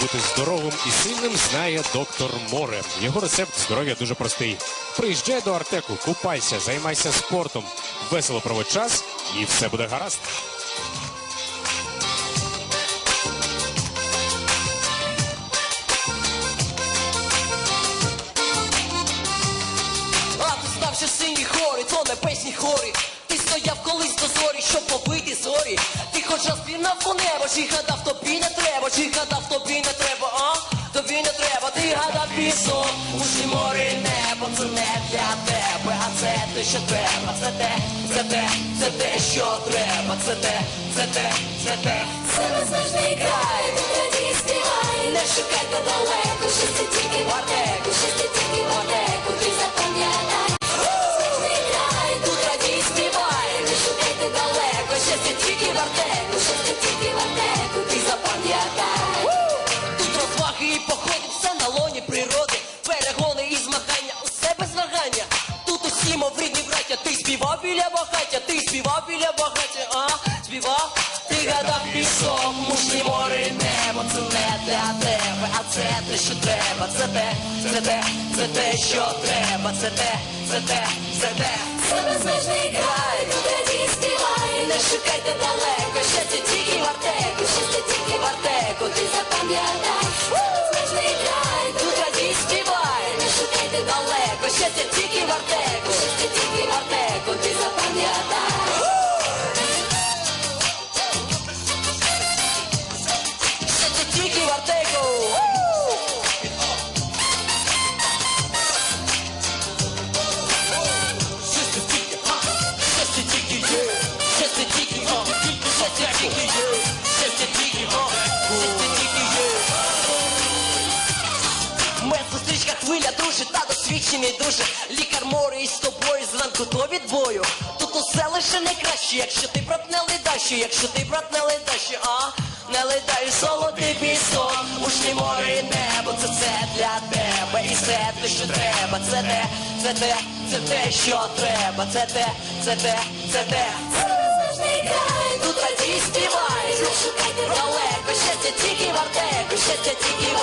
бути здоровим і сильним, знає доктор Море. Його рецепт здоров'я дуже простий. Приїжджай до Артеку, купайся, займайся спортом, весело проводь час, і все буде гаразд. А ти що хорі, то небесні хорі. Ти стояв колись до зорі, щоб побити зорі. Ти хоч раз пірнав по небо, чи гадав тобі не треба, чи гадав тобі не треба, а? Тобі не треба, ти гадав пісок. Усі море небо, це не для тебе, а це те, що треба, це те, це те, це те, що треба, це те, це те, це те. Це безмежний край, тоді співай. Не шукайте далеко, Що це тільки в ти запам'ятай. Тут розваги і походи, все на природи. Перегони і змагання, усе без вагання. Тут усі мов рідні браття, ти співав біля багаття, ти співав біля багаття, а? Співав? Ти гадав пісок, мужні море небо, це не для тебе, а це те, що треба, це те, це те, це те, що треба, це те, це те, це те. Хвиля дуже та досвідчений дуже. Лікар море із тобою зранку до відбою. Тут усе лише не краще, якщо ти брат не ледаще, якщо ти брат не ледаще, а не летай золотий пісок Ушні море і небо, це все для тебе І все те, що треба, це те, це те, це те, що треба, це те, це те, це те. Тут радій співай, шукайте далеко, щастя тільки в Артеку, щастя тільки в